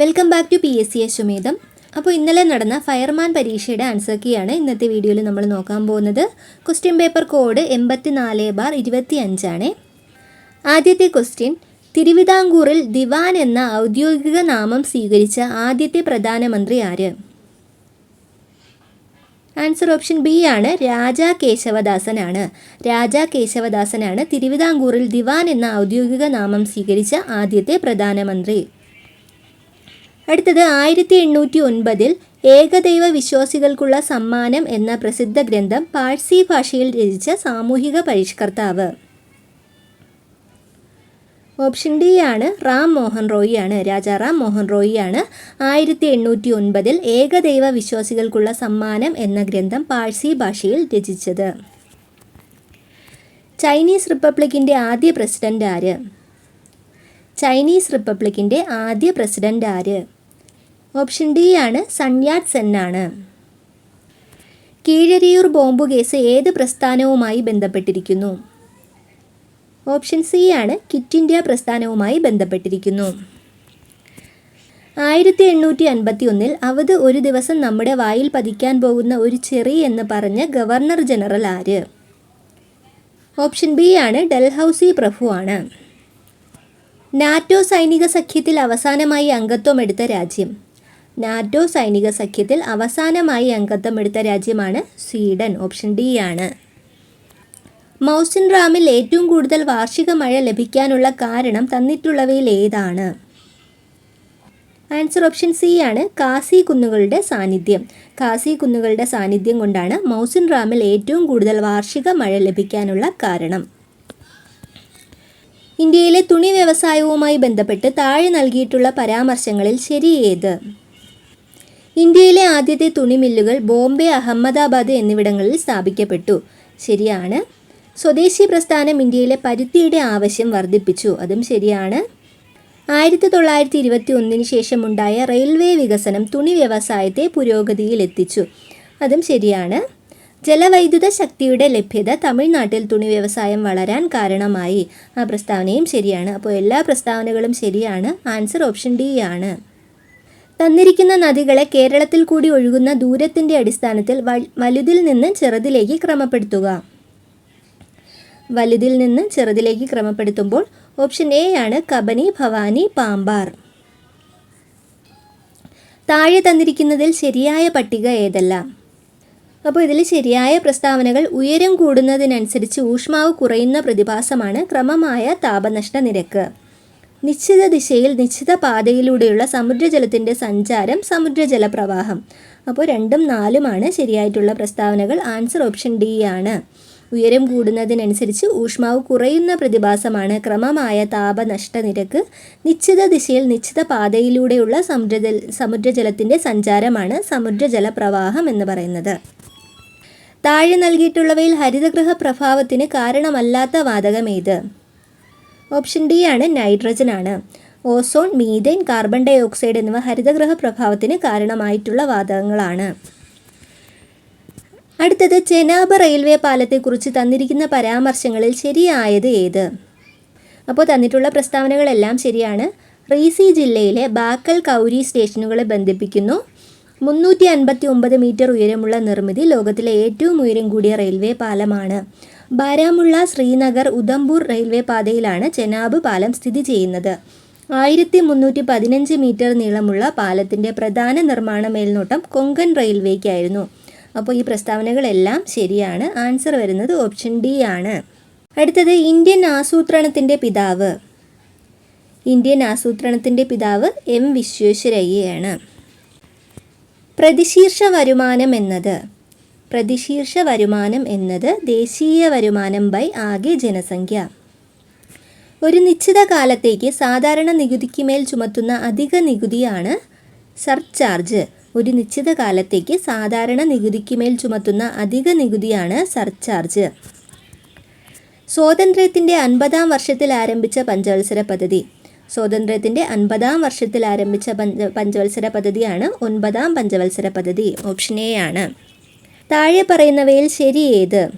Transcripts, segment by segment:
Welcome back to P S C Ashwamedham അപ്പോൾ ഇന്നലെ നടന്ന ഫയർമാൻ പരീക്ഷയുടെ ആൻസർ കീയാണ് ഇന്നത്തെ വീഡിയോയിൽ നമ്മൾ നോക്കാൻ പോകുന്നത്. ക്വസ്റ്റ്യൻ പേപ്പർ കോഡ് എൺപത്തി നാല് ബാർ ഇരുപത്തി അഞ്ചാണ് ആദ്യത്തെ ക്വസ്റ്റ്യൻ തിരുവിതാംകൂറിൽ ദിവാൻ എന്ന ഔദ്യോഗിക നാമം സ്വീകരിച്ച ആദ്യത്തെ പ്രധാനമന്ത്രി ആര്? ആൻസർ ഓപ്ഷൻ ബി ആണ് രാജാ കേശവദാസനാണ് രാജാ കേശവദാസനാണ് തിരുവിതാംകൂറിൽ ദിവാൻ എന്ന ഔദ്യോഗിക നാമം സ്വീകരിച്ച ആദ്യത്തെ പ്രധാനമന്ത്രി. അടുത്തത് ആയിരത്തി എണ്ണൂറ്റി ഒൻപതിൽ ഏകദൈവ വിശ്വാസികൾക്കുള്ള സമ്മാനം എന്ന പ്രസിദ്ധ ഗ്രന്ഥം പാഴ്സി ഭാഷയിൽ രചിച്ച സാമൂഹിക പരിഷ്കർത്താവ്. ഓപ്ഷൻ ഡി ആണ് റാം മോഹൻ റോയി ആണ്. രാജാ റാം മോഹൻ റോയി ആണ് ആയിരത്തി എണ്ണൂറ്റി ഒൻപതിൽ ഏകദൈവ വിശ്വാസികൾക്കുള്ള സമ്മാനം എന്ന ഗ്രന്ഥം പാഴ്സി ഭാഷയിൽ രചിച്ചത്. ചൈനീസ് റിപ്പബ്ലിക്കിന്റെ ആദ്യ പ്രസിഡന്റ് ആര്? ചൈനീസ് റിപ്പബ്ലിക്കിന്റെ ആദ്യ പ്രസിഡന്റ് ആര്? ഓപ്ഷൻ ഡി ആണ് സൺയാറ്റ് സെൻ ആണ് കീഴരിയൂർ ബോംബ് കേസ് ഏത് പ്രസ്ഥാനവുമായി ബന്ധപ്പെട്ടിരിക്കുന്നു? ഓപ്ഷൻ സി ആണ് കിറ്റ് ഇന്ത്യ പ്രസ്ഥാനവുമായി ബന്ധപ്പെട്ടിരിക്കുന്നു. ആയിരത്തി എണ്ണൂറ്റി അൻപത്തി ഒന്നിൽ അവത് ഒരു ദിവസം നമ്മുടെ വായിൽ പതിക്കാൻ പോകുന്ന ഒരു ചെറി എന്ന് പറഞ്ഞ ഗവർണർ ജനറൽ ആര്? ഓപ്ഷൻ ബി ആണ് ഡൽഹൌസി പ്രഭു ആണ്. നാറ്റോ സൈനിക സഖ്യത്തിൽ അവസാനമായി അംഗത്വം എടുത്ത രാജ്യം. നാറ്റോ സൈനിക സഖ്യത്തിൽ അവസാനമായി അംഗത്വം എടുത്ത രാജ്യമാണ് സ്വീഡൻ ഓപ്ഷൻ ഡി ആണ്. മൗസിൻ റാമിൽ ഏറ്റവും കൂടുതൽ വാർഷിക മഴ ലഭിക്കാനുള്ള കാരണം തന്നിട്ടുള്ളവയിൽ ഏതാണ്? ആൻസർ ഓപ്ഷൻ സി ആണ് കാസി കുന്നുകളുടെ സാന്നിധ്യം. കാസി കുന്നുകളുടെ സാന്നിധ്യം കൊണ്ടാണ് മൗസിൻ റാമിൽ ഏറ്റവും കൂടുതൽ വാർഷിക മഴ ലഭിക്കാനുള്ള കാരണം. ഇന്ത്യയിലെ തുണി വ്യവസായവുമായി ബന്ധപ്പെട്ട് താഴെ നൽകിയിട്ടുള്ള പരാമർശങ്ങളിൽ ശരി ഇന്ത്യയിലെ ആദ്യത്തെ തുണി മില്ലുകൾ ബോംബെ അഹമ്മദാബാദ് എന്നിവിടങ്ങളിൽ സ്ഥാപിക്കപ്പെട്ടു. ശരിയാണ്. സ്വദേശി പ്രസ്ഥാനം ഇന്ത്യയിലെ പരുത്തിയുടെ ആവശ്യം വർദ്ധിപ്പിച്ചു. അതും ശരിയാണ്. ആയിരത്തി തൊള്ളായിരത്തി ഇരുപത്തി ഒന്നിന് ശേഷമുണ്ടായ റെയിൽവേ വികസനം തുണി വ്യവസായത്തെ പുരോഗതിയിലെത്തിച്ചു അതും ശരിയാണ്. ജലവൈദ്യുത ശക്തിയുടെ ലഭ്യത തമിഴ്നാട്ടിൽ തുണി വ്യവസായം വളരാൻ കാരണമായി. ആ പ്രസ്താവനയും ശരിയാണ്. അപ്പോൾ എല്ലാ പ്രസ്താവനകളും ശരിയാണ്. ആൻസർ ഓപ്ഷൻ ഡി ആണ്. തന്നിരിക്കുന്ന നദികളെ കേരളത്തിൽ കൂടി ഒഴുകുന്ന ദൂരത്തിന്റെ അടിസ്ഥാനത്തിൽ വലുതിൽ നിന്ന് ചെറുതിലേക്ക് ക്രമപ്പെടുത്തുക. വലുതിൽ നിന്ന് ചെറുതിലേക്ക് ക്രമപ്പെടുത്തുമ്പോൾ ഓപ്ഷൻ എ ആണ് കബനി ഭവാനി പാമ്പാർ. താഴെ തന്നിരിക്കുന്നതിൽ ശരിയായ പട്ടിക ഏതല്ല? അപ്പോൾ ഇതിൽ ശരിയായ പ്രസ്താവനകൾ ഉയരം കൂടുന്നതിനനുസരിച്ച് ഊഷ്മാവ് കുറയുന്ന പ്രതിഭാസമാണ് ക്രമമായ താപനഷ്ട നിരക്ക്. നിശ്ചിത ദിശയിൽ നിശ്ചിത പാതയിലൂടെയുള്ള സമുദ്രജലത്തിന്റെ സഞ്ചാരം സമുദ്രജല പ്രവാഹം അപ്പോൾ രണ്ടും നാലുമാണ് ശരിയായിട്ടുള്ള പ്രസ്താവനകൾ. ആൻസർ ഓപ്ഷൻ ഡി ആണ്. ഉയരം കൂടുന്നതിനനുസരിച്ച് ഊഷ്മാവ് കുറയുന്ന പ്രതിഭാസമാണ്. ക്രമമായ താപനഷ്ട നിരക്ക് നിശ്ചിത ദിശയിൽ നിശ്ചിത പാതയിലൂടെയുള്ള സമുദ്രജല സമുദ്രജലത്തിന്റെ സഞ്ചാരമാണ് സമുദ്രജല പ്രവാഹം എന്ന് പറയുന്നത്. താഴെ നൽകിയിട്ടുള്ളവയിൽ ഹരിതഗൃഹ പ്രഭാവത്തിന് കാരണമല്ലാത്ത വാതകം ഏത് ഓപ്ഷൻ ഡി ആണ് നൈട്രജൻ ആണ് ozone methane carbon dioxide എന്നിവ ഹരിതഗ്രഹ പ്രഭാവത്തിന് കാരണമായിട്ടുള്ള വാതകങ്ങളാണ്. അടുത്തത് ചെനാബ് റെയിൽവേ പാലത്തെക്കുറിച്ച് തന്നിരിക്കുന്ന പരാമർശങ്ങളിൽ ശരിയായത് ഏത്? അപ്പോൾ തന്നിട്ടുള്ള പ്രസ്താവനകളെല്ലാം ശരിയാണ്. റീസി ജില്ലയിലെ ബാക്കൽ കൗരി സ്റ്റേഷനുകളെ ബന്ധിപ്പിക്കുന്നു. മുന്നൂറ്റി അൻപത്തി ഒമ്പത് മീറ്റർ ഉയരമുള്ള നിർമ്മിതി ലോകത്തിലെ ഏറ്റവും ഉയരം കൂടിയ റെയിൽവേ പാലമാണ്. ബാരാമുള്ള ശ്രീനഗർ ഉധംപൂർ റെയിൽവേ പാതയിലാണ് ചെനാബ് പാലം സ്ഥിതി ചെയ്യുന്നത്. ആയിരത്തി മുന്നൂറ്റി പതിനഞ്ച് മീറ്റർ നീളമുള്ള പാലത്തിന്റെ പ്രധാന നിർമ്മാണ മേൽനോട്ടം കൊങ്കൺ റെയിൽവേക്കായിരുന്നു. അപ്പോൾ ഈ പ്രസ്താവനകളെല്ലാം ശരിയാണ്. ആൻസർ വരുന്നത് ഓപ്ഷൻ ഡി ആണ്. അടുത്തത് ഇന്ത്യൻ ആസൂത്രണത്തിന്റെ പിതാവ്. ഇന്ത്യൻ ആസൂത്രണത്തിന്റെ പിതാവ് എം വിശ്വേശ്വരയ്യയാണ്. പ്രതിശീർഷ വരുമാനം എന്നത് പ്രതിശീർഷ വരുമാനം എന്നത് ദേശീയ വരുമാനം ബൈ ആകെ ജനസംഖ്യ. ഒരു നിശ്ചിത കാലത്തേക്ക് സാധാരണ നികുതിക്ക് മേൽ ചുമത്തുന്ന അധിക നികുതിയാണ് സർചാർജ്. ഒരു നിശ്ചിത കാലത്തേക്ക് സാധാരണ നികുതിക്ക് മേൽ ചുമത്തുന്ന അധിക നികുതിയാണ് സർചാർജ്. സ്വാതന്ത്ര്യത്തിന്റെ അൻപതാം വർഷത്തിൽ ആരംഭിച്ച പഞ്ചവത്സര പദ്ധതി. സ്വാതന്ത്ര്യത്തിന്റെ അൻപതാം വർഷത്തിൽ ആരംഭിച്ച പഞ്ച പഞ്ചവത്സര പദ്ധതിയാണ് ഒൻപതാം പഞ്ചവത്സര പദ്ധതി. ഓപ്ഷൻ എ ആണ്. താഴെ പറയുന്നവയിൽ ശരി ഏത്?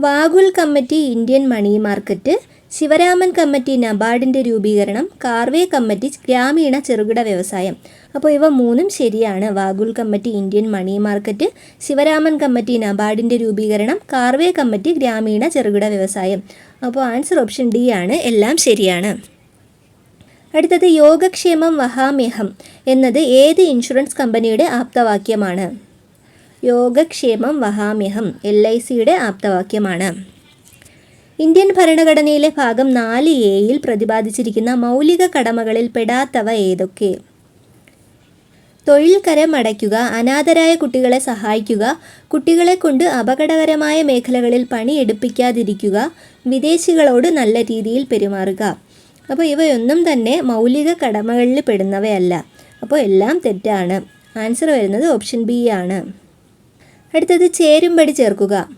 Vaghul committee Indian money market Sivaraman committee നബാർഡിന്റെ രൂപീകരണം കാർവേ കമ്മിറ്റി ഗ്രാമീണ ചെറുകിട വ്യവസായം. അപ്പോൾ ഇവ മൂന്നും ശരിയാണ്. Vaghul committee Indian money market Sivaraman committee നബാർഡിന്റെ രൂപീകരണം കാർവേ കമ്മിറ്റി ഗ്രാമീണ ചെറുകിട വ്യവസായം. അപ്പോൾ ആൻസർ ഓപ്ഷൻ ഡി ആണ്. എല്ലാം ശരിയാണ്. അടുത്തത് യോഗക്ഷേമം വഹാമേഹം എന്നത് ഏത് ഇൻഷുറൻസ് കമ്പനിയുടെ ആപ്തവാക്യമാണ്? യോഗക്ഷേമം വഹാമ്യഹം എൽ ഐ സിയുടെ ആപ്തവാക്യമാണ്. ഇന്ത്യൻ ഭരണഘടനയിലെ ഭാഗം നാല് എയിൽ പ്രതിപാദിച്ചിരിക്കുന്ന മൗലിക കടമകളിൽ പെടാത്തവ ഏതൊക്കെ? തൊഴിൽ കരം അടയ്ക്കുക അനാഥരായ കുട്ടികളെ സഹായിക്കുക കുട്ടികളെ കൊണ്ട് അപകടകരമായ മേഖലകളിൽ പണിയെടുപ്പിക്കാതിരിക്കുക വിദേശികളോട് നല്ല രീതിയിൽ പെരുമാറുക. അപ്പോൾ ഇവയൊന്നും തന്നെ മൗലിക കടമകളിൽ പെടുന്നവയല്ല. അപ്പോൾ എല്ലാം തെറ്റാണ്. ആൻസർ വരുന്നത് ഓപ്ഷൻ ബി ആണ്. അടുത്തത് ചേരുംപടി ചേർക്കുക.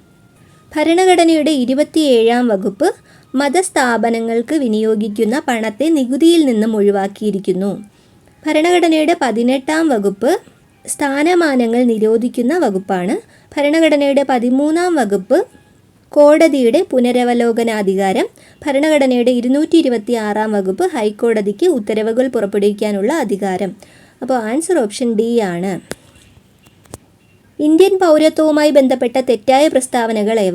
ഭരണഘടനയുടെ ഇരുപത്തിയേഴാം വകുപ്പ് മതസ്ഥാപനങ്ങൾക്ക് വിനിയോഗിക്കുന്ന പണത്തെ നികുതിയിൽ നിന്നും ഒഴിവാക്കിയിരിക്കുന്നു. ഭരണഘടനയുടെ പതിനെട്ടാം വകുപ്പ് സ്ഥാനമാനങ്ങൾ നിരോധിക്കുന്ന വകുപ്പാണ്. ഭരണഘടനയുടെ പതിമൂന്നാം വകുപ്പ് കോടതിയുടെ പുനരവലോകനാധികാരം. ഭരണഘടനയുടെ ഇരുന്നൂറ്റി ഇരുപത്തി ആറാം വകുപ്പ് ഹൈക്കോടതിക്ക് ഉത്തരവുകൾ പുറപ്പെടുവിക്കാനുള്ള അധികാരം. അപ്പോൾ ആൻസർ ഓപ്ഷൻ ഡി ആണ്. ഇന്ത്യൻ പൗരത്വവുമായി ബന്ധപ്പെട്ട തെറ്റായ പ്രസ്താവനകൾ ഏവ?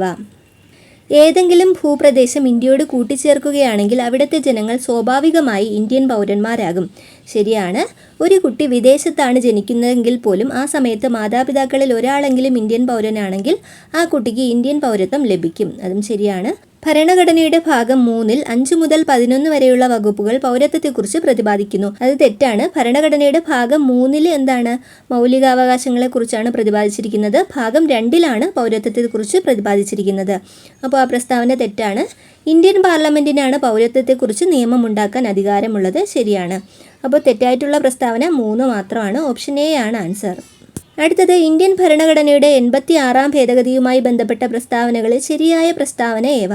ഏതെങ്കിലും ഭൂപ്രദേശം ഇന്ത്യയോട് കൂട്ടിച്ചേർക്കുകയാണെങ്കിൽ അവിടുത്തെ ജനങ്ങൾ സ്വാഭാവികമായി ഇന്ത്യൻ പൗരന്മാരാകും. ശരിയാണ്. ഒരു കുട്ടി വിദേശത്താണ് ജനിക്കുന്നതെങ്കിൽ പോലും ആ സമയത്ത് മാതാപിതാക്കളിൽ ഒരാളെങ്കിലും ഇന്ത്യൻ പൗരനാണെങ്കിൽ ആ കുട്ടിക്ക് ഇന്ത്യൻ പൗരത്വം ലഭിക്കും. അതും ശരിയാണ്. ഭരണഘടനയുടെ ഭാഗം മൂന്നിൽ അഞ്ചു മുതൽ പതിനൊന്ന് വരെയുള്ള വകുപ്പുകൾ പൗരത്വത്തെക്കുറിച്ച് പ്രതിപാദിക്കുന്നു. അത് തെറ്റാണ്. ഭരണഘടനയുടെ ഭാഗം മൂന്നിൽ എന്താണ്? മൗലികാവകാശങ്ങളെക്കുറിച്ചാണ് പ്രതിപാദിച്ചിരിക്കുന്നത്. ഭാഗം രണ്ടിലാണ് പൗരത്വത്തെക്കുറിച്ച് പ്രതിപാദിച്ചിരിക്കുന്നത്. അപ്പോൾ ആ പ്രസ്താവന തെറ്റാണ്. ഇന്ത്യൻ പാർലമെന്റിനാണ് പൗരത്വത്തെക്കുറിച്ച് നിയമം ഉണ്ടാക്കാൻ അധികാരമുള്ളത്. ശരിയാണ്. അപ്പോൾ തെറ്റായിട്ടുള്ള പ്രസ്താവന മൂന്ന് മാത്രമാണ്. ഓപ്ഷൻ എ ആണ് ആൻസർ. അടുത്തത് ഇന്ത്യൻ ഭരണഘടനയുടെ എൺപത്തി ആറാം ഭേദഗതിയുമായി ബന്ധപ്പെട്ട പ്രസ്താവനകളിൽ ശരിയായ പ്രസ്താവന ഏവ?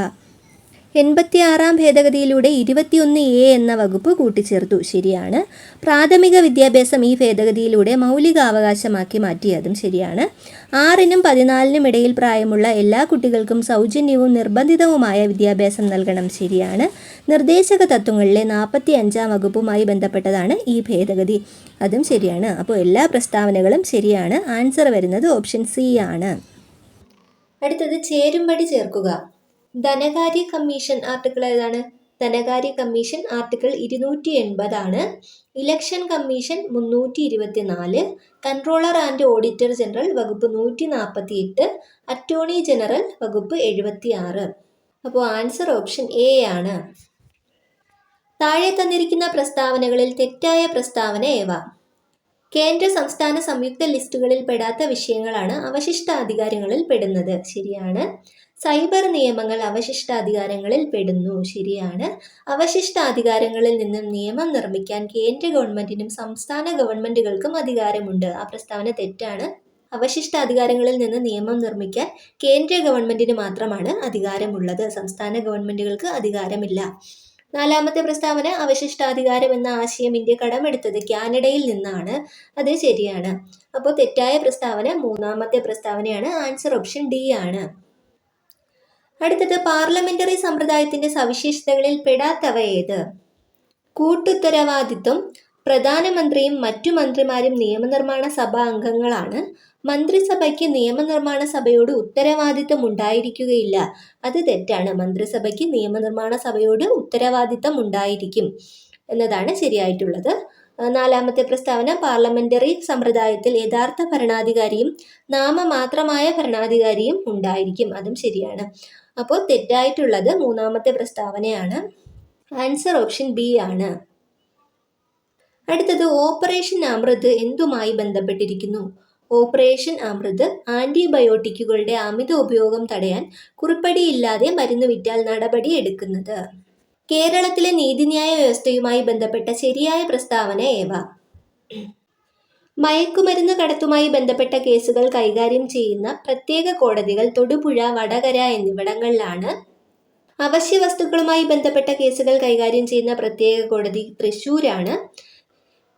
എൺപത്തിയാറാം ഭേദഗതിയിലൂടെ ഇരുപത്തിയൊന്ന് എ എന്ന വകുപ്പ് കൂട്ടിച്ചേർത്തു. ശരിയാണ്. പ്രാഥമിക വിദ്യാഭ്യാസം ഈ ഭേദഗതിയിലൂടെ മൗലികാവകാശമാക്കി മാറ്റിയതും ശരിയാണ്. ആറിനും പതിനാലിനും ഇടയിൽ പ്രായമുള്ള എല്ലാ കുട്ടികൾക്കും സൗജന്യവും നിർബന്ധിതവുമായ വിദ്യാഭ്യാസം നൽകണം ശരിയാണ്. നിർദ്ദേശക തത്വങ്ങളിലെ നാൽപ്പത്തി അഞ്ചാം വകുപ്പുമായി ബന്ധപ്പെട്ടതാണ് ഈ ഭേദഗതി. അതും ശരിയാണ്. അപ്പോൾ എല്ലാ പ്രസ്താവനകളും ശരിയാണ്. ആൻസർ വരുന്നത് ഓപ്ഷൻ സി ആണ്. അടുത്തത് ചേരുംപടി ചേർക്കുക. ധനകാര്യ കമ്മീഷൻ ആർട്ടിക്കിൾ ഏതാണ്? ധനകാര്യ കമ്മീഷൻ ആർട്ടിക്കിൾ ഇരുന്നൂറ്റി എൺപതാണ് ഇലക്ഷൻ കമ്മീഷൻ മുന്നൂറ്റി ഇരുപത്തിനാല് കൺട്രോളർ ആൻഡ് ഓഡിറ്റർ ജനറൽ വകുപ്പ് നൂറ്റി നാൽപ്പത്തി എട്ട് അറ്റോർണി ജനറൽ വകുപ്പ് എഴുപത്തി ആറ് അപ്പോൾ ആൻസർ ഓപ്ഷൻ എ ആണ്. താഴെ തന്നിരിക്കുന്ന പ്രസ്താവനകളിൽ തെറ്റായ പ്രസ്താവന ഏവ? കേന്ദ്ര സംസ്ഥാന സംയുക്ത ലിസ്റ്റുകളിൽ പെടാത്ത വിഷയങ്ങളാണ് അവശിഷ്ടാധികാരങ്ങളിൽ പെടുന്നത്. ശരിയാണ്. സൈബർ നിയമങ്ങൾ അവശിഷ്ടാധികാരങ്ങളിൽ പെടുന്നു. ശരിയാണ്. അവശിഷ്ടാധികാരങ്ങളിൽ നിന്നും നിയമം നിർമ്മിക്കാൻ കേന്ദ്ര ഗവൺമെന്റിനും സംസ്ഥാന ഗവൺമെന്റുകൾക്കും അധികാരമുണ്ട്. ആ പ്രസ്താവന തെറ്റാണ്. അവശിഷ്ടാധികാരങ്ങളിൽ നിന്ന് നിയമം നിർമ്മിക്കാൻ കേന്ദ്ര ഗവൺമെന്റിന് മാത്രമാണ് അധികാരമുള്ളത്. സംസ്ഥാന ഗവൺമെന്റുകൾക്ക് അധികാരമില്ല. നാലാമത്തെ പ്രസ്താവന അവശിഷ്ടാധികാരം എന്ന ആശയം ഇന്ത്യ കടമെടുത്തത് കാനഡയിൽ നിന്നാണ്. അത് ശരിയാണ്. അപ്പോൾ തെറ്റായ പ്രസ്താവന മൂന്നാമത്തെ പ്രസ്താവനയാണ്. ആൻസർ ഓപ്ഷൻ ഡി ആണ്. അടുത്തത് പാർലമെന്ററി സമ്പ്രദായത്തിന്റെ സവിശേഷതകളിൽ പെടാത്തവ ഏത്? കൂട്ടുത്തരവാദിത്വം പ്രധാനമന്ത്രിയും മറ്റു മന്ത്രിമാരും നിയമനിർമ്മാണ സഭാ അംഗങ്ങളാണ്. മന്ത്രിസഭയ്ക്ക് നിയമനിർമ്മാണ സഭയോട് ഉത്തരവാദിത്തം ഉണ്ടായിരിക്കുകയില്ല അത് തെറ്റാണ്. മന്ത്രിസഭയ്ക്ക് നിയമനിർമ്മാണ സഭയോട് ഉത്തരവാദിത്തം ഉണ്ടായിരിക്കും എന്നതാണ് ശരിയായിട്ടുള്ളത്. നാലാമത്തെ പ്രസ്താവന പാർലമെന്ററി സമ്പ്രദായത്തിൽ യഥാർത്ഥ ഭരണാധികാരിയും നാമമാത്രമായ ഭരണാധികാരിയും ഉണ്ടായിരിക്കും. അതും ശരിയാണ്. അപ്പോൾ തെറ്റായിട്ടുള്ളത് മൂന്നാമത്തെ പ്രസ്താവനയാണ്. ആൻസർ ഓപ്ഷൻ ബി ആണ്. അടുത്തത് ഓപ്പറേഷൻ അമൃത് എന്തുമായി ബന്ധപ്പെട്ടിരിക്കുന്നു? ഓപ്പറേഷൻ അമൃത് ആന്റിബയോട്ടിക്കുകളുടെ അമിത ഉപയോഗം തടയാൻ കുറിപ്പടിയില്ലാതെ മരുന്ന് വിറ്റാൽ നടപടി എടുക്കുന്നത്. കേരളത്തിലെ നീതിന്യായ വ്യവസ്ഥയുമായി ബന്ധപ്പെട്ട ശരിയായ പ്രസ്താവന ഏവ? മയക്കുമരുന്ന് കടത്തുമായി ബന്ധപ്പെട്ട കേസുകൾ കൈകാര്യം ചെയ്യുന്ന പ്രത്യേക കോടതികൾ തൊടുപുഴ വടകര എന്നിവിടങ്ങളിലാണ്. അവശ്യ വസ്തുക്കളുമായി ബന്ധപ്പെട്ട കേസുകൾ കൈകാര്യം ചെയ്യുന്ന പ്രത്യേക കോടതി തൃശ്ശൂരാണ്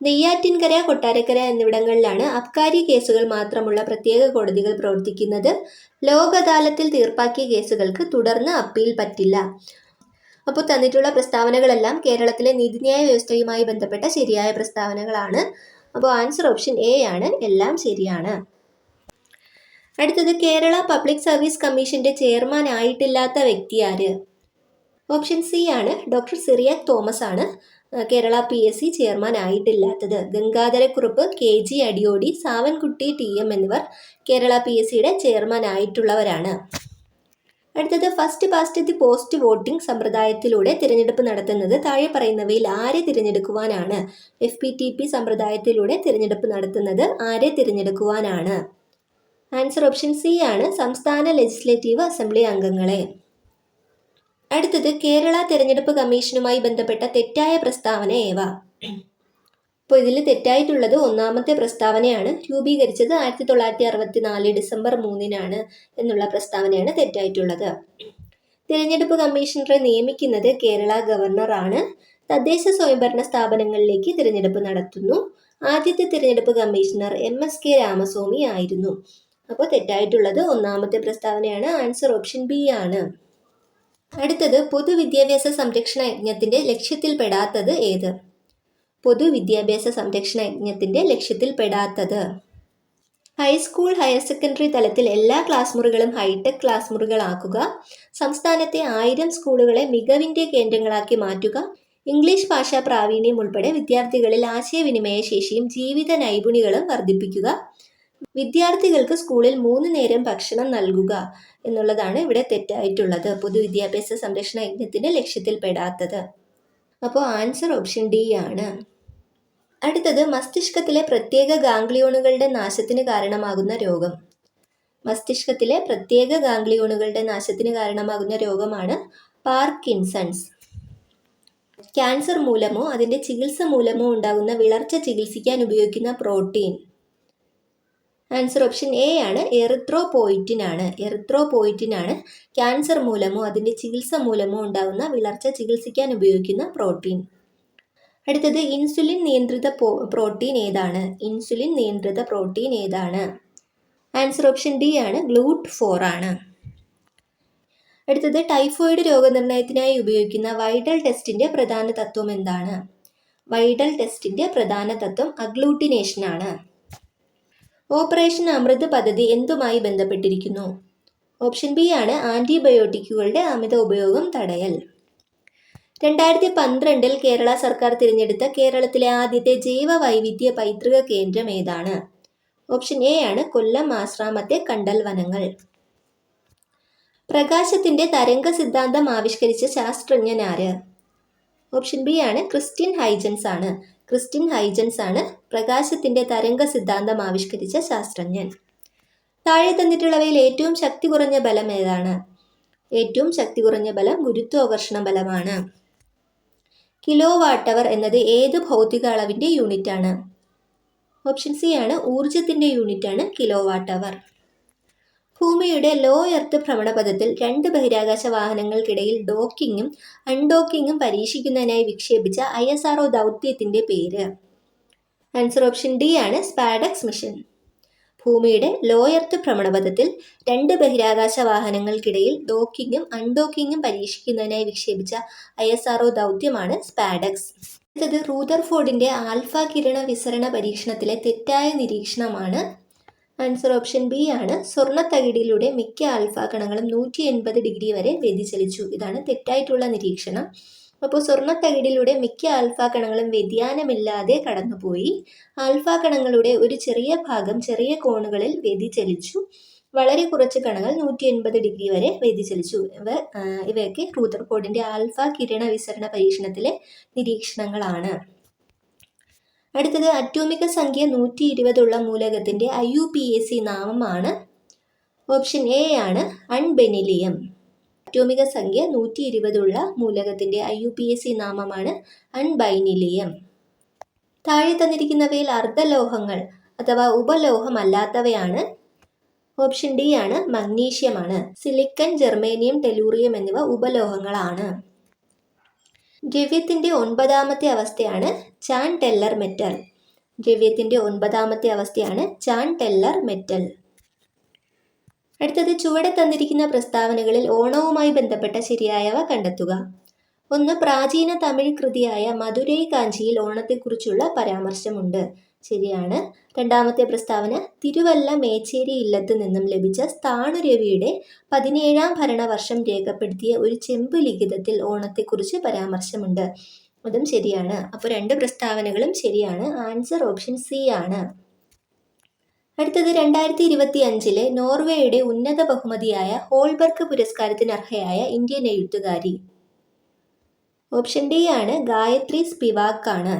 നെയ്യാറ്റിൻകര കൊട്ടാരക്കര എന്നിവിടങ്ങളിലാണ് അബ്കാരി കേസുകൾ മാത്രമുള്ള പ്രത്യേക കോടതികൾ പ്രവർത്തിക്കുന്നത്. ലോക് അദാലത്തിൽ തീർപ്പാക്കിയ കേസുകൾക്ക് തുടർന്ന് അപ്പീൽ പറ്റില്ല. അപ്പോൾ തന്നിട്ടുള്ള പ്രസ്താവനകളെല്ലാം കേരളത്തിലെ നീതിന്യായ വ്യവസ്ഥയുമായി ബന്ധപ്പെട്ട ശരിയായ പ്രസ്താവനകളാണ്. അപ്പോൾ ആൻസർ ഓപ്ഷൻ എ ആണ്. എല്ലാം ശരിയാണ്. അടുത്തത് കേരള പബ്ലിക് സർവീസ് കമ്മീഷന്റെ ചെയർമാൻ ആയിട്ടില്ലാത്ത വ്യക്തി ആര്? ഓപ്ഷൻ സി ആണ് ഡോക്ടർ സിറിയാക് തോമസ് ആണ്. Kerala P S C chairman ആയിട്ടില്ലാത്തത്. Gangadhara Kurup K G Adiyodi Savankutty T M എന്നിവർ കേരള പി എസ് സിയുടെ ചെയർമാൻ ആയിട്ടുള്ളവരാണ്. അടുത്തത് first past the post voting സമ്പ്രദായത്തിലൂടെ തിരഞ്ഞെടുപ്പ് നടത്തുന്നത് താഴെ പറയുന്നവയിൽ ആരെ തിരഞ്ഞെടുക്കുവാനാണ്? എഫ് പി ടി പി സമ്പ്രദായത്തിലൂടെ തിരഞ്ഞെടുപ്പ് നടത്തുന്നത് ആരെ തിരഞ്ഞെടുക്കുവാനാണ്? ആൻസർ ഓപ്ഷൻ സി ആണ് സംസ്ഥാന ലെജിസ്ലേറ്റീവ് അസംബ്ലി അംഗങ്ങളെ. അടുത്തത് കേരള തെരഞ്ഞെടുപ്പ് കമ്മീഷനുമായി ബന്ധപ്പെട്ട തെറ്റായ പ്രസ്താവന ഏവ? അപ്പോൾ ഇതിൽ തെറ്റായിട്ടുള്ളത് ഒന്നാമത്തെ പ്രസ്താവനയാണ്. രൂപീകരിച്ചത് ആയിരത്തി തൊള്ളായിരത്തി അറുപത്തി നാല് ഡിസംബർ മൂന്നിനാണ് എന്നുള്ള പ്രസ്താവനയാണ് തെറ്റായിട്ടുള്ളത്. തിരഞ്ഞെടുപ്പ് കമ്മീഷണറെ നിയമിക്കുന്നത് കേരള ഗവർണറാണ്. തദ്ദേശ സ്വയംഭരണ സ്ഥാപനങ്ങളിലേക്ക് തിരഞ്ഞെടുപ്പ് നടത്തുന്നു. ആദ്യത്തെ തിരഞ്ഞെടുപ്പ് commissioner M S K Ramaswamy ആയിരുന്നു. അപ്പോൾ തെറ്റായിട്ടുള്ളത് ഒന്നാമത്തെ പ്രസ്താവനയാണ്. ആൻസർ ഓപ്ഷൻ ബി ആണ്. അടുത്തത് പൊതുവിദ്യാഭ്യാസ സംരക്ഷണ യജ്ഞത്തിന്റെ ലക്ഷ്യത്തിൽ പെടാത്തത് ഏത്? പൊതുവിദ്യാഭ്യാസ സംരക്ഷണ യജ്ഞത്തിന്റെ ലക്ഷ്യത്തിൽ പെടാത്തത് ഹൈസ്കൂൾ ഹയർ സെക്കൻഡറി തലത്തിൽ എല്ലാ ക്ലാസ് മുറികളും ഹൈടെക് ക്ലാസ് മുറികളാക്കുക സംസ്ഥാനത്തെ ആയിരം സ്കൂളുകളെ മികവിന്റെ കേന്ദ്രങ്ങളാക്കി മാറ്റുക ഇംഗ്ലീഷ് ഭാഷാ പ്രാവീണ്യം ഉൾപ്പെടെ വിദ്യാർത്ഥികളിൽ ആശയവിനിമയ ശേഷിയും ജീവിത നൈപുണികളും വർദ്ധിപ്പിക്കുക വിദ്യാർത്ഥികൾക്ക് സ്കൂളിൽ മൂന്ന് നേരം ഭക്ഷണം നൽകുക എന്നുള്ളതാണ് ഇവിടെ തെറ്റായിട്ടുള്ളത്. പൊതുവിദ്യാഭ്യാസ സംരക്ഷണ യജ്ഞത്തിന്റെ ലക്ഷ്യത്തിൽ പെടാത്തത് അപ്പോൾ ആൻസർ ഓപ്ഷൻ ഡി ആണ്. അടുത്തത് മസ്തിഷ്കത്തിലെ പ്രത്യേക ഗാംഗ്ലിയോണുകളുടെ നാശത്തിന് കാരണമാകുന്ന രോഗം. മസ്തിഷ്കത്തിലെ പ്രത്യേക ഗാംഗ്ലിയോണുകളുടെ നാശത്തിന് കാരണമാകുന്ന രോഗമാണ് പാർക്കിൻസൺസ്. ക്യാൻസർ മൂലമോ അതിന്റെ ചികിത്സ മൂലമോ ഉണ്ടാകുന്ന വിളർച്ച ചികിത്സിക്കാൻ ഉപയോഗിക്കുന്ന പ്രോട്ടീൻ. ആൻസർ ഓപ്ഷൻ എ ആണ് എറിത്രോപോയിറ്റിൻ ആണ്. ക്യാൻസർ മൂലമോ അതിന്റെ ചികിത്സ മൂലമോ ഉണ്ടാകുന്ന വിളർച്ച ചികിത്സിക്കാൻ ഉപയോഗിക്കുന്ന പ്രോട്ടീൻ അടുത്തത് ഇൻസുലിൻ നിയന്ത്രിത പ്രോട്ടീൻ ഏതാണ്? ഇൻസുലിൻ നിയന്ത്രിത പ്രോട്ടീൻ ഏതാണ്? ആൻസർ ഓപ്ഷൻ ഡി ആണ് ഗ്ലൂട്ട് ഫോർ ആണ്. അടുത്തത് ടൈഫോയിഡ് രോഗനിർണയത്തിനായി ഉപയോഗിക്കുന്ന വൈഡൽ ടെസ്റ്റിന്റെ പ്രധാന തത്വം എന്താണ്? വൈഡൽ ടെസ്റ്റിന്റെ പ്രധാന തത്വം അഗ്ലൂട്ടിനേഷൻ ആണ്. ഓപ്പറേഷൻ അമൃത് പദ്ധതി എന്തുമായി ബന്ധപ്പെട്ടിരിക്കുന്നു? ഓപ്ഷൻ ബി ആണ് ആന്റിബയോട്ടിക്കുകളുടെ അമിത ഉപയോഗം തടയൽ. രണ്ടായിരത്തി പന്ത്രണ്ടിൽ കേരള സർക്കാർ തിരഞ്ഞെടുത്ത കേരളത്തിലെ ആദ്യത്തെ ജൈവ വൈവിധ്യ പൈതൃക കേന്ദ്രം ഏതാണ്? ഓപ്ഷൻ എ ആണ് കൊല്ലം ആശ്രാമത്തെ കണ്ടൽ വനങ്ങൾ. പ്രകാശത്തിന്റെ തരംഗ സിദ്ധാന്തം ആവിഷ്കരിച്ച ശാസ്ത്രജ്ഞൻ ആര്? ഓപ്ഷൻ ബി ആണ് ക്രിസ്ത്യൻ ഹൈജൻസ് ആണ്. ക്രിസ്ത്യൻ ഹൈജൻസ് ആണ് പ്രകാശത്തിന്റെ തരംഗ സിദ്ധാന്തം ആവിഷ്കരിച്ച ശാസ്ത്രജ്ഞൻ. താഴെ തന്നിട്ടുള്ളവയിൽ ഏറ്റവും ശക്തി കുറഞ്ഞ ബലം ഏതാണ്? ഏറ്റവും ശക്തി കുറഞ്ഞ ബലം ഗുരുത്വാകർഷണ ബലമാണ്. കിലോ വാട്ടവർ എന്നത് ഏത് ഭൗതിക അളവിന്റെ യൂണിറ്റ് ആണ് ഓപ്ഷൻ സി ആണ് ഊർജത്തിന്റെ യൂണിറ്റ് ആണ് കിലോ വാട്ട് അവർ ഭൂമിയുടെ ലോ എർത്ത് ഭ്രമണപഥത്തിൽ രണ്ട് ബഹിരാകാശ വാഹനങ്ങൾക്കിടയിൽ ഡോക്കിങ്ങും അൺഡോക്കിങ്ങും പരീക്ഷിക്കുന്നതിനായി വിക്ഷേപിച്ച ഐ എസ് ആർ ദൗത്യത്തിന്റെ പേര്. ആൻസർ ഓപ്ഷൻ ഡി ആണ് സ്പാഡക്സ് മിഷൻ ഭൂമിയുടെ ലോ എർത്ത് ഭ്രമണപഥത്തിൽ രണ്ട് ബഹിരാകാശ വാഹനങ്ങൾക്കിടയിൽ ഡോക്കിങ്ങും അൺഡോക്കിങ്ങും പരീക്ഷിക്കുന്നതിനായി വിക്ഷേപിച്ച ഐ എസ് ആർ ദൗത്യമാണ് സ്പാഡക്സ് അടുത്തത് റൂദർഫോർഡിന്റെ ആൽഫ കിരണ വിസരണ പരീക്ഷണത്തിലെ തെറ്റായ നിരീക്ഷണമാണ് ആൻസർ ഓപ്ഷൻ ബി ആണ്. സ്വർണത്തകിടിയിലൂടെ മിക്ക ആൽഫ കണങ്ങളും നൂറ്റി എൺപത് ഡിഗ്രി വരെ വ്യതിചലിച്ചു. ഇതാണ് തെറ്റായിട്ടുള്ള നിരീക്ഷണം. അപ്പോൾ സ്വർണത്തകിടിലൂടെ മിക്ക ആൽഫ കണങ്ങളും വ്യതിയാനമില്ലാതെ കടന്നുപോയി. ആൽഫ കണങ്ങളുടെ ഒരു ചെറിയ ഭാഗം ചെറിയ കോണുകളിൽ വ്യതിചലിച്ചു. വളരെ കുറച്ച് കണങ്ങൾ നൂറ്റി എൺപത് ഡിഗ്രി വരെ വ്യതിചലിച്ചു. ഇവ ഇവയൊക്കെ റൂദർഫോർഡിന്റെ ആൽഫ കിരണ വിസരണ പരീക്ഷണത്തിലെ നിരീക്ഷണങ്ങളാണ്. അടുത്തത് അറ്റോമിക സംഖ്യ നൂറ്റി ഇരുപതുള്ള മൂലകത്തിന്റെ I U P A C നാമമാണ് ഓപ്ഷൻ എ ആണ് അൺബെനിലിയം. അറ്റോമിക സംഖ്യ നൂറ്റി ഇരുപതുള്ള മൂലകത്തിന്റെ I U P S C നാമമാണ് അൺബൈനിലിയം. താഴെ തന്നിരിക്കുന്നവയിൽ അർദ്ധലോഹങ്ങൾ അഥവാ ഉപലോഹമല്ലാത്തവയാണ്. ഓപ്ഷൻ ഡി ആണ് മഗ്നീഷ്യമാണ് സിലിക്കൺ ജെർമേനിയം ടെലൂറിയം എന്നിവ ഉപലോഹങ്ങളാണ്. ദ്രവ്യത്തിന്റെ ഒൻപതാമത്തെ അവസ്ഥയാണ് ചാൻ ടെല്ലർ മെറ്റൽ. ദ്രവ്യത്തിന്റെ ഒൻപതാമത്തെ അവസ്ഥയാണ് ചാൻ ടെല്ലർ മെറ്റൽ. അടുത്തത് ചുവടെ തന്നിരിക്കുന്ന പ്രസ്താവനകളിൽ ഓണവുമായി ബന്ധപ്പെട്ട ശരിയായവ കണ്ടെത്തുക. ഒന്ന് പ്രാചീന തമിഴ് കൃതിയായ മധുരൈ കാഞ്ചിയിൽ ഓണത്തെക്കുറിച്ചുള്ള പരാമർശമുണ്ട്. ശരിയാണ്. രണ്ടാമത്തെ പ്രസ്താവന തിരുവല്ല മേച്ചേരി ഇല്ലത്ത് നിന്നും ലഭിച്ച സ്ഥാണുരവിയുടെ പതിനേഴാം ഭരണവർഷം രേഖപ്പെടുത്തിയ ഒരു ചെമ്പ് ലിഖിതത്തിൽ ഓണത്തെക്കുറിച്ച് പരാമർശമുണ്ട്. അതും ശരിയാണ്. അപ്പോൾ രണ്ട് പ്രസ്താവനകളും ശരിയാണ്. ആൻസർ ഓപ്ഷൻ സി ആണ്. അടുത്തത് രണ്ടായിരത്തി ഇരുപത്തി അഞ്ചിലെ നോർവേയുടെ ഉന്നത ബഹുമതിയായ ഹോൾബർഗ് പുരസ്കാരത്തിന് അർഹയായ ഇന്ത്യൻ എഴുത്തുകാരി. ഓപ്ഷൻ ഡി ആണ് ഗായത്രി സ്പിവാക്ക് ആണ്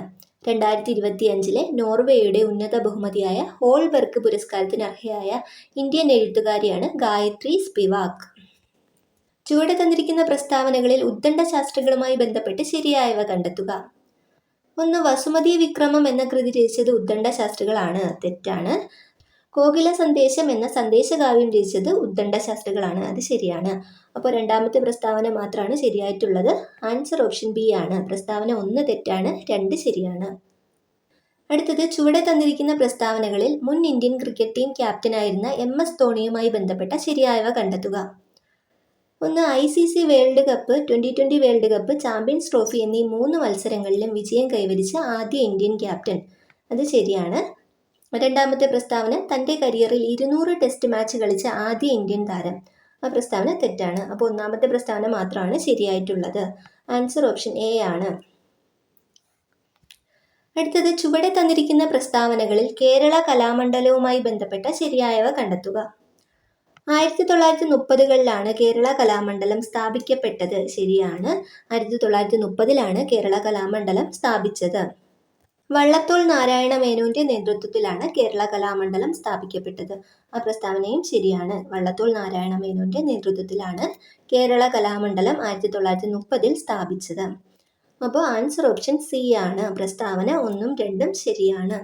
രണ്ടായിരത്തി ഇരുപത്തി അഞ്ചിലെ നോർവേയുടെ ഉന്നത ബഹുമതിയായ ഹോൾബർഗ് പുരസ്കാരത്തിന് അർഹയായ ഇന്ത്യൻ എഴുത്തുകാരിയാണ് ഗായത്രി സ്പിവാക്ക് ചുവടെ തന്നിരിക്കുന്ന പ്രസ്താവനകളിൽ ഉദ്ദണ്ഡ ശാസ്ത്രങ്ങളുമായി ബന്ധപ്പെട്ട് ശരിയായവ കണ്ടെത്തുക. ഒന്ന് വസുമതി വിക്രമം എന്ന കൃതി രചിച്ചത് ഉദ്ദണ്ഡ ശാസ്ത്രികളാണ്. തെറ്റാണ്. കോകില സന്ദേശം എന്ന സന്ദേശകാവ്യം രചിച്ചത് ഉദ്ദണ്ഡ ശാസ്ത്രികളാണ് അത് ശരിയാണ്. അപ്പോൾ രണ്ടാമത്തെ പ്രസ്താവന മാത്രമാണ് ശരിയായിട്ടുള്ളത്. ആൻസർ ഓപ്ഷൻ ബി ആണ്. പ്രസ്താവന ഒന്ന് തെറ്റാണ് രണ്ട് ശരിയാണ്. അടുത്തത് ചുവടെ തന്നിരിക്കുന്ന പ്രസ്താവനകളിൽ മുൻ ഇന്ത്യൻ ക്രിക്കറ്റ് ടീം ക്യാപ്റ്റനായിരുന്ന എം എസ് ധോണിയുമായി ബന്ധപ്പെട്ട ശരിയായവ കണ്ടെത്തുക. ഒന്ന് I C C world cup twenty twenty world cup champions trophy എന്നീ മൂന്ന് മത്സരങ്ങളിലും വിജയം കൈവരിച്ച ആദ്യ ഇന്ത്യൻ ക്യാപ്റ്റൻ. അത് ശരിയാണ്. രണ്ടാമത്തെ പ്രസ്താവന തന്റെ കരിയറിൽ ഇരുന്നൂറ് ടെസ്റ്റ് മാച്ച് കളിച്ച ആദ്യ ഇന്ത്യൻ താരം. ആ പ്രസ്താവന തെറ്റാണ്. അപ്പോൾ ഒന്നാമത്തെ പ്രസ്താവന മാത്രമാണ് ശരിയായിട്ടുള്ളത്. ആൻസർ ഓപ്ഷൻ എ ആണ്. അടുത്തത് ചുവടെ തന്നിരിക്കുന്ന പ്രസ്താവനകളിൽ കേരള കലാമണ്ഡലവുമായി ബന്ധപ്പെട്ട ശരിയായവ കണ്ടെത്തുക. ആയിരത്തി തൊള്ളായിരത്തി മുപ്പതുകളിലാണ് കേരള കലാമണ്ഡലം സ്ഥാപിക്കപ്പെട്ടത്. ശരിയാണ്. ആയിരത്തി തൊള്ളായിരത്തി മുപ്പതിലാണ് കേരള കലാമണ്ഡലം സ്ഥാപിച്ചത്. വള്ളത്തോൾ നാരായണ മേനോന്റെ നേതൃത്വത്തിലാണ് കേരള കലാമണ്ഡലം സ്ഥാപിക്കപ്പെട്ടത്. ആ പ്രസ്താവനയും ശരിയാണ്. വള്ളത്തോൾ നാരായണ മേനോന്റെ നേതൃത്വത്തിലാണ് കേരള കലാമണ്ഡലം ആയിരത്തി തൊള്ളായിരത്തി മുപ്പതിൽ സ്ഥാപിച്ചത്. അപ്പോൾ ആൻസർ ഓപ്ഷൻ സി ആണ്. പ്രസ്താവന ഒന്നും രണ്ടും ശരിയാണ്.